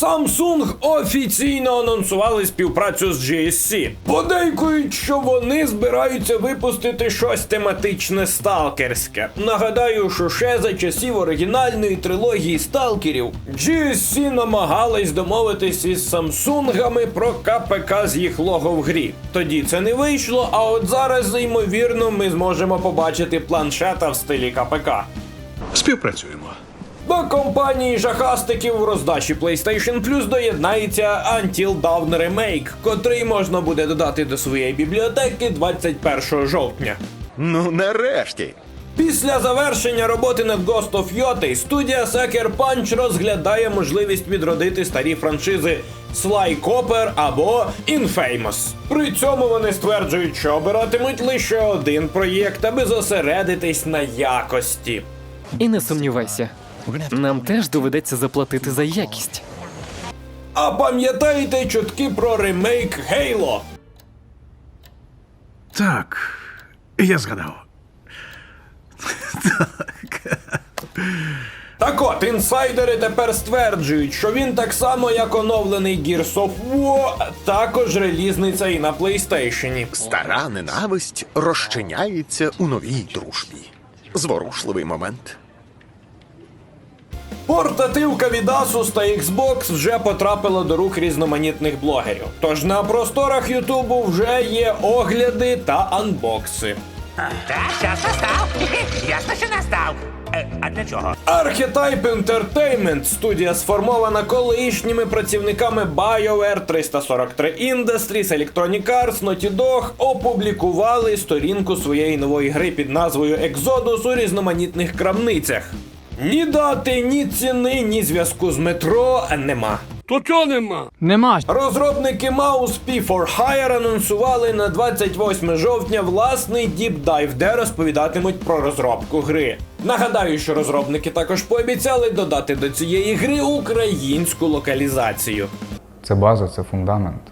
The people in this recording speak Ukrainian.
Samsung офіційно анонсували співпрацю з GSC. Подейкують, що вони збираються випустити щось тематичне сталкерське. Нагадаю, що ще за часів оригінальної трилогії сталкерів GSC намагались домовитись із Самсунгами про КПК з їх лого в грі. Тоді це не вийшло, а от зараз, ймовірно, ми зможемо побачити планшета в стилі КПК. Співпрацюємо. До компанії жахастиків в роздачі PlayStation Plus доєднається Until Dawn Remake, котрий можна буде додати до своєї бібліотеки 21 жовтня. Ну, нарешті. Після завершення роботи над Ghost of Yotei студія Sucker Punch розглядає можливість відродити старі франшизи Sly Cooper або Infamous. При цьому вони стверджують, що обиратимуть лише один проєкт, аби зосередитись на якості. І не сумнівайся, нам теж доведеться заплатити за якість. А пам'ятаєте чутки про ремейк Halo? Так, я згадав. Так от, інсайдери тепер стверджують, що він так само, як оновлений Gears of War, також релізниця і на PlayStation. Стара ненависть розчиняється у новій дружбі. Зворушливий момент. Портативка від Asus та Xbox вже потрапила до рук різноманітних блогерів. Тож на просторах Ютубу вже є огляди та анбокси. Так, час настав. Ясно, що настав. Е, а для чого? Archetype Entertainment, студія сформована колишніми працівниками BioWare 343 Industries, Electronic Arts, Naughty Dog, опублікували сторінку своєї нової гри під назвою Exodus у різноманітних крамницях. Ні дати, ні ціни, ні зв'язку з метро нема. Нема. Розробники Mouse P for Hire анонсували на 28 жовтня власний діпдайв, де розповідатимуть про розробку гри. Нагадаю, що розробники також пообіцяли додати до цієї гри українську локалізацію. Це база, це фундамент.